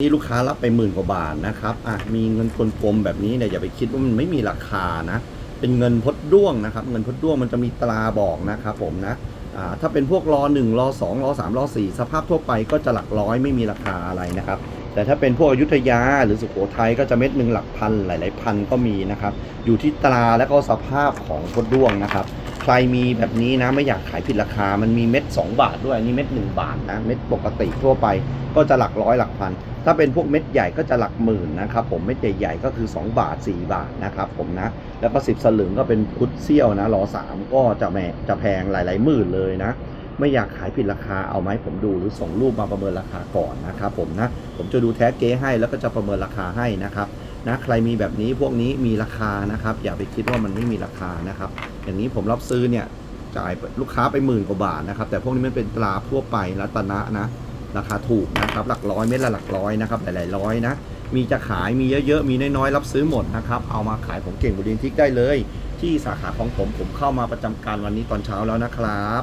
นี่ลูกค้ารับไปหมื่นกว่าบาทนะครับอะมีเงินกลมๆแบบนี้เนี่ยอย่าไปคิดว่ามันไม่มีราคานะ เป็นเงินพดด้วงนะครับ เงินพดด้วงมันจะมีตราบอกนะครับผมนะอ่าถ้าเป็นพวกรอหนึ่งรอสองรอสามรอสี่สภาพทั่วไปก็จะหลักร้อยไม่มีราคาอะไรนะครับ แต่ถ้าเป็นพวกอยุธยาหรือสุโขทัยก็จะเม็ดหนึ่งหลักพันหลาย ๆ พันก็มีนะครับ อยู่ที่ตราและก็สภาพของพดด้วงนะครับ รมีแบบนี้นะไม่อยากขายผิดราคา มันมีเม็ด 2 บาทด้วยอันนี่เม็ด 1 บาทนะเม็ดปกติทั่วไปก็จะหลักร้อยหลักพัน ถ้าเป็นพวกเม็ดใหญ่ก็จะหลักหมื่นนะครับผมเม็ดใหญ่ๆก็คือ 2 บาท 4 บาทนะครับผมนะ แล้วก็สิบสลึงก็เป็นพุทธเซี่ยวนะรอสามก็จะแมจะแพงหลายๆหมื่นเลยนะไม่อยากขายผิดราคาเอาไหมผมดูหรือส่งรูปมาประเมินราคาก่อนนะครับผมนะผมจะดูแท้เก๊ให้แล้วก็จะประเมินราคาให้นะครับ นะใครมีแบบนี้พวกนี้มีราคานะครับ อย่าไปคิดว่ามันไม่มีราคานะครับ อย่างนี้ผมรับซื้อเนี่ยจ่ายลูกค้าไปหมื่นกว่าบาทนะครับ แต่พวกนี้มันเป็นตราทั่วไปรัตนะนะ ราคาถูกนะครับ หลักร้อยเม็ดละหลักร้อยนะครับหลายๆร้อยนะมีจะขายมีเยอะๆมีน้อยๆรับซื้อหมดนะครับเอามาขายผมเก่งบุรีทิกได้เลย ที่สาขาของผมผมเข้ามาประจำการวันนี้ตอนเช้าแล้วนะครับ